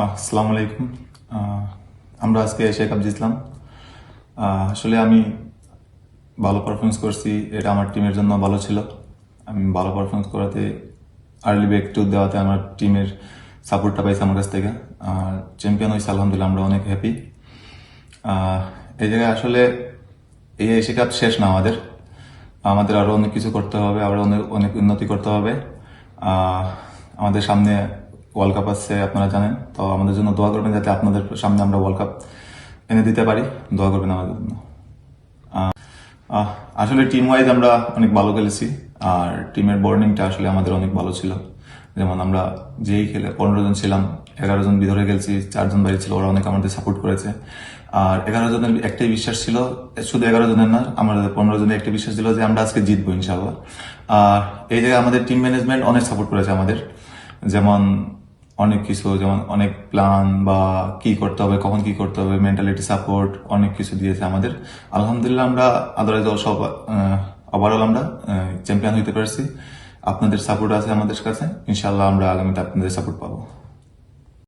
আসসালামু আলাইকুম। আমরা আজকে এশিয়া কাপ জিতলাম আসলে আমি ভালো পারফরমেন্স করছি, এটা আমার টিমের জন্য ভালো ছিল। আমি ভালো পারফরমেন্স করাতে আর্লি ব্রেক টু দেওয়াতে আমার টিমের সাপোর্টটা পাইছে আমার কাছ থেকে। আর চ্যাম্পিয়ন হয়েছে আলহামদুলিল্লাহ, আমরা অনেক হ্যাপি এই জায়গায় আসলে এই এশিয়া কাপ শেষ না আমাদের। আমাদের আরও অনেক কিছু করতে হবে, আরও অনেক অনেক উন্নতি করতে হবে। আমাদের সামনে ওয়ার্ল্ড কাপ আসছে আপনারা জানেন। তো আমাদের জন্য দোয়া করবেন যাতে আপনাদের সামনে আমরা ওয়ার্ল্ড কাপ এনে দিতে পারি। দোয়া করবেন আমাদের জন্য। আসলে টিম ওয়াইজ আমরা অনেক ভালো খেলেছি। আর টিমের বর্নিংটা আসলে আমাদের অনেক ভালো ছিল। যেমন আমরা যেই খেলে পনেরো জন ছিলাম, এগারো জন ভিতরে খেলছি, চারজন বাইরে ছিল, ওরা অনেক আমাদের সাপোর্ট করেছে। আর এগারো জনের একটাই বিশ্বাস ছিল, শুধু এগারো জনের না, আমাদের পনেরো জনের একটা বিশ্বাস ছিল যে আমরা আজকে জিতবো ইনশাল্লাহ আর এই জায়গায় আমাদের টিম ম্যানেজমেন্ট অনেক সাপোর্ট করেছে আমাদের। যেমন অনেক কিছু, যেমন অনেক প্ল্যান বা কি করতে হবে, কখন কি করতে হবে মেন্টালিটি সাপোর্ট অনেক কিছু দিয়েছে আমাদের। আলহামদুলিল্লাহ আমরা আদারাইজ সব ওভারঅল আমরা চ্যাম্পিয়ন হইতে পারছি। আপনাদের সাপোর্ট আছে আমাদের কাছে। ইনশাল্লাহ আমরা আগামীতে আপনাদের সাপোর্ট পাবো।